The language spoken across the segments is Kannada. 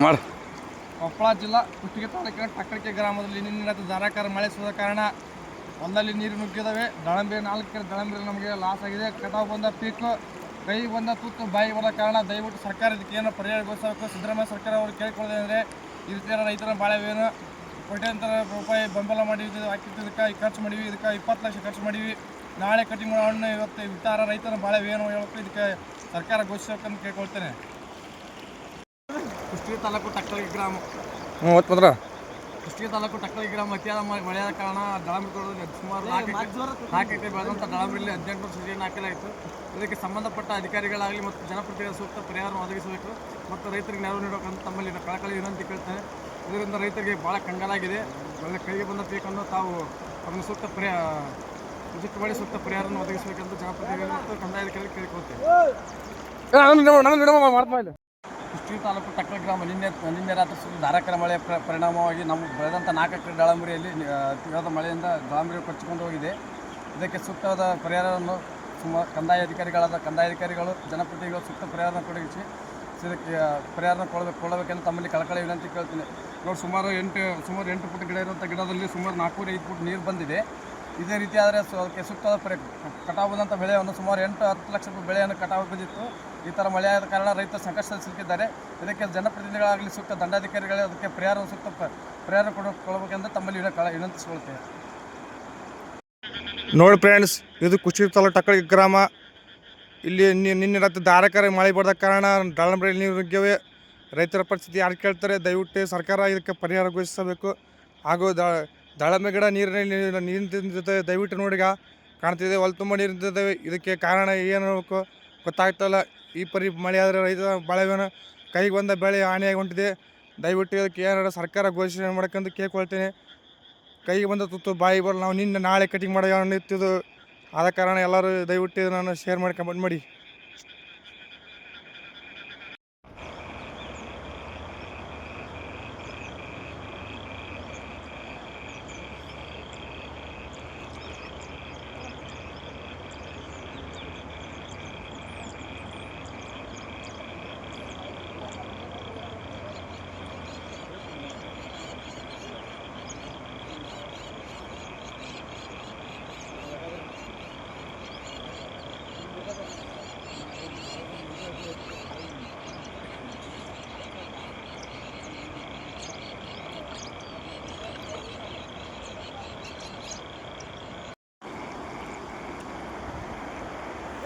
ಮಾಡು. ಕೊಪ್ಪಳ ಜಿಲ್ಲಾ ಕುಷ್ಟಗಿ ತಾಲೂಕಿನ ಟಕ್ಕಡಿಕೆ ಗ್ರಾಮದಲ್ಲಿ ನಿನ್ನೆ ಧಾರಾಕಾರ ಮಳೆ ಸುರಿದ ಕಾರಣ ಒಂದಲ್ಲಿ ನೀರು ನುಗ್ಗಿದ್ದಾವೆ ದಾಳಂಬೆ ನಾಲ್ಕು ದಾಳಂಬೆ ನಮಗೆ ಲಾಸ್ ಆಗಿದೆ. ಕಟಾವು ಬಂದ ಪೀಕು ಕೈ ಬಂದ ತುತ್ತು ಬಾಯಿ ಬರೋ ಕಾರಣ ದಯವಿಟ್ಟು ಸರ್ಕಾರ ಇದಕ್ಕೆ ಏನೋ ಪರಿಹಾರ ಘೋಷಿಸಬೇಕು ಸಿದ್ದರಾಮಯ್ಯ ಸರ್ಕಾರ ಅವರು ಕೇಳ್ಕೊಳ್ಳೋದೇ ಅಂದರೆ ಈ ರೀತಿಯ ರೈತರ ಬಾಳೆವೇನು ಕೋಟ್ಯಾಂತರ ರೂಪಾಯಿ ಬೆಂಬಲ ಮಾಡಿ ಹಾಕಿದ್ದಕ್ಕೆ ಖರ್ಚು ಮಾಡೀವಿ ಇದಕ್ಕೆ ಇಪ್ಪತ್ತು ಲಕ್ಷ ಖರ್ಚು ಮಾಡೀವಿ. ನಾಳೆ ಕಟಿಂಗ್ ಮಾಡೋ ಹಣ್ಣು ಇವತ್ತು ಇತ್ತಾರ ರೈತರ ಬಾಳೆವೇನು ಹೇಳಬೇಕು ಇದಕ್ಕೆ ಸರ್ಕಾರ ಘೋಷಿಸಬೇಕಂತ ಕೇಳ್ಕೊಳ್ತೇನೆ. ಕುಷ್ಟಗಿ ತಾಲೂಕು ತಕ್ಕಳಿ ಗ್ರಾಮ. ಹ್ಞೂ ಕುಷ್ಟಗಿ ತಾಲೂಕು ಟಕ್ಕಳಿ ಗ್ರಾಮ ಅತಿಯಾದ ಮಳೆ ಮಳೆಯಾದ ಕಾರಣ ದಾಳಂಬರಿ ತೋಟದಲ್ಲಿ ಸುಮಾರು ನಾಲ್ಕು ಎಕರೆ ಬೆಳೆದಂಥ ದಾಳಂಬರಿಯಲ್ಲಿ ಹದಿನೆಂಟು ವರ್ಷ ಸಸಿಯನ್ನು ಹಾಕಲಾಯಿತು. ಇದಕ್ಕೆ ಸಂಬಂಧಪಟ್ಟ ಅಧಿಕಾರಿಗಳಾಗಲಿ ಮತ್ತು ಜನಪ್ರತಿನಿಧಿಗಳ ಸೂಕ್ತ ಪರಿಹಾರ ಒದಗಿಸಬೇಕು ಮತ್ತು ರೈತರಿಗೆ ನೆರವು ನೀಡಬೇಕಂತ ತಮ್ಮಲ್ಲಿ ಕಳಕಳಿ ವಿನಂತಿ ಕೇಳ್ತೇನೆ. ಇದರಿಂದ ರೈತರಿಗೆ ಭಾಳ ಕಂಗಾಲಾಗಿದೆ. ಒಳ್ಳೆ ಕೈಗೆ ಬಂದ ಪೀಕನ್ನು ತಾವು ಅದನ್ನು ಸೂಕ್ತ ಪರಿಹಾರ ಉಚಿತ ಮಾಡಿ ಸೂಕ್ತ ಪರಿಹಾರವನ್ನು ಒದಗಿಸಬೇಕೆಂದು ಜನಪ್ರತಿನಿಧಿಗಳು ಮತ್ತು ಕಂದಾಯ ಅಧಿಕಾರಿಗಳು ಕೇಳಿಕೊಳ್ತೇವೆ. ಕುಷ್ಟಗಿ ತಾಲೂಕು ಟಕ್ಕಳ ಗ್ರಾಮ ನಿನ್ನೆ ನಿನ್ನೆ ರಾತ್ರಿ ಸುರಿದ ಧಾರಾಕಾರ ಮಳೆಯ ಪ್ರ- ಪರಿಣಾಮವಾಗಿ ನಮ್ಮ ಬೆಳೆದಂಥ ನಾಲ್ಕು ಎಕರೆ ದಾಳಂಬರಿಯಲ್ಲಿ ಅತಿಯಾದ ಮಳೆಯಿಂದ ದಾಳಂಬರಿ ಕೊಚ್ಚಿಕೊಂಡು ಹೋಗಿದೆ. ಇದಕ್ಕೆ ಸೂಕ್ತವಾದ ಪರಿಹಾರವನ್ನು ಸುಮಾರು ಕಂದಾಯ ಅಧಿಕಾರಿಗಳಾದ ಕಂದಾಯ ಅಧಿಕಾರಿಗಳು ಜನಪ್ರತಿನಿಧಿಗಳು ಸೂಕ್ತ ಪರಿಹಾರನ ಕೊಡಗಿಸಿ, ಇದಕ್ಕೆ ಪರಿಹಾರ ಪರಿಹಾರನ ಕೊಡಬೇಕು ಕೊಡಬೇಕೆಂದು ತಮ್ಮಲ್ಲಿ ಕಳಕಳಿ ವಿನಂತಿ ಕೇಳ್ತೀನಿ. ನೋಡಿ ಸುಮಾರು ಎಂಟು ಸುಮಾರು ಎಂಟು ಫುಟ್ ಗಿಡ ಇರುವಂಥ ಗಿಡದಲ್ಲಿ ಸುಮಾರು ನಾಲ್ಕೂವರೆ ಐದು ಫುಟ್ ನೀರು ಬಂದಿದೆ. ಇದೇ ರೀತಿ ಆದರೆ ಸೊ ಅದಕ್ಕೆ ಸೂಕ್ತವಾದ ಪರಿ ಕಟಾವು ಬಂದಂಥ ಬೆಳೆಯನ್ನು ಸುಮಾರು ಎಂಟು ಹತ್ತು ಲಕ್ಷ ರೂಪಾಯಿ ಬೆಳೆಯನ್ನು ಕಟಾವು ಬಂದಿತ್ತು ಈ ಥರ ಮಳೆಯಾದ ಕಾರಣ ರೈತರು ಸಂಕಷ್ಟದಲ್ಲಿ ಸಿಲುಕಿದ್ದಾರೆ. ಇದಕ್ಕೆ ಜನಪ್ರತಿನಿಧಿಗಳಾಗಲಿ, ಸೂಕ್ತ ದಂಡಾಧಿಕಾರಿಗಳೇ ಅದಕ್ಕೆ ಪರಿಹಾರ ಸೂಕ್ತ ಪರಿಹಾರ ಕೊಡ ಕೊಡಬೇಕೆಂದು ತಮ್ಮಲ್ಲಿ ವಿನ- ಕಳ- ವಿನಂತಿಸಿಕೊಳ್ತೇವೆ. ನೋಡಿ ಫ್ರೆಂಡ್ಸ್ ಇದು ಕುಶಿ ತಾಲೂಕು ಟಕ್ಕಳಿ ಗ್ರಾಮ. ಇಲ್ಲಿ ನಿನ್ನೆ ರಾತ್ರಿ ಧಾರಾಕಾರ ಮಳೆ ಬಾರದ ಕಾರಣ ದಾಳಂಬರಿ ನೀರು ನುಗ್ಗಿವೆ. ರೈತರ ಪರಿಸ್ಥಿತಿ ಯಾರು ಕೇಳ್ತಾರೆ? ದಯವಿಟ್ಟು ಸರ್ಕಾರ ಇದಕ್ಕೆ ಪರಿಹಾರ ಘೋಷಿಸಬೇಕು. ಹಾಗೂ ದಾಳಂಬೆ ಗಿಡ ನೀರಿನಲ್ಲಿ ನೀರು ದಯವಿಟ್ಟು ನೋಡಿಗ ಕಾಣ್ತಿದೆ, ಹೊಲ ತುಂಬ ನೀರು ನಿಂತಿದ್ದಾವೆ ಇದಕ್ಕೆ ಕಾರಣ ಏನು ಗೊತ್ತಾಗ್ತಲ್ಲ. ಈ ಪರಿ ಮಳೆ ಆದರೆ ರೈತ ಬಾಳೆವೇನ ಕೈಗೆ ಬಂದ ಬೆಳೆ ಹಾನಿಯಾಗಿ ಹೊಂಟಿದೆ ದಯವಿಟ್ಟು ಇದಕ್ಕೆ ಏನಾರ ಸರ್ಕಾರ ಘೋಷಣೆ ಮಾಡ್ಕೊಂಡು ಕೇಳ್ಕೊಳ್ತೇನೆ. ಕೈಗೆ ಬಂದ ತುತ್ತು ಬಾಯಿ ಬರಲ್ಲ. ನಾವು ನಿನ್ನೆ ನಾಳೆ ಕಟಿಂಗ್ ಮಾಡೋ ನಿಂತಿದ್ದು ಆದ ಕಾರಣ ಎಲ್ಲರೂ ದಯವಿಟ್ಟು ನಾನು ಶೇರ್ ಮಾಡಿ ಕಮೆಂಟ್ ಮಾಡಿ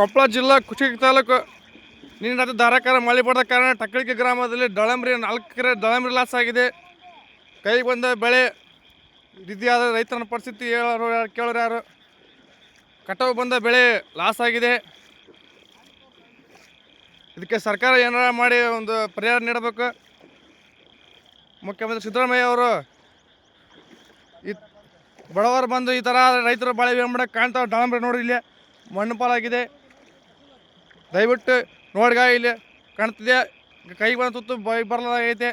ಕೊಪ್ಪಳ ಜಿಲ್ಲಾ ಕುಷ್ಟಗಿ ತಾಲೂಕು ನಿನ್ನೆ ರಾತ್ರಿ ಧಾರಾಕಾರ ಮಳೆ ಪಡೆದ ಕಾರಣ ಟಕ್ಕಳಿಕೆ ಗ್ರಾಮದಲ್ಲಿ ದಳಂಬ್ರಿ ನಾಲ್ಕು ಎಕರೆ ದಳಂಬರಿ ಲಾಸ್ ಆಗಿದೆ. ಕೈಗೆ ಬಂದ ಬೆಳೆ ರೀತಿಯಾದ ರೈತನ ಪರಿಸ್ಥಿತಿ ಹೇಳೋರು ಯಾರು ಕೇಳೋರು ಯಾರು? ಕಟಾವು ಬಂದ ಬೆಳೆ ಲಾಸ್ ಆಗಿದೆ. ಇದಕ್ಕೆ ಸರ್ಕಾರ ಏನಾರ ಮಾಡಿ ಒಂದು ಪರಿಹಾರ ನೀಡಬೇಕು? ಮುಖ್ಯಮಂತ್ರಿ ಸಿದ್ದರಾಮಯ್ಯ ಅವರು ಈ ಬಡವರು ಬಂದು ಈ ಥರ ರೈತರು ಬಾಳೆ ಮಾಡಕ್ಕೆ ಕಾಣ್ತಾವೆ ದಾಳಂಬರಿ ನೋಡಿ ಇಲ್ಲಿ ಮಣ್ಣು ಪಾಲಾಗಿದೆ. ದಯವಿಟ್ಟು ನೋಡ್ಗ ಇಲ್ಲಿ ಕಾಣ್ತಿದೆ ಕೈ ಬಂದ ತುತ್ತು ಬೈ ಬರಲಾಗೈತೆ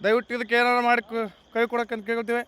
ದಯವಿಟ್ಟು ಇದಕ್ಕೆ ಏನಾರು ಮಾಡಿ ಕ- ಕೊಡೋಕ್ಕಂತ ಕೇಳ್ತೀವಿ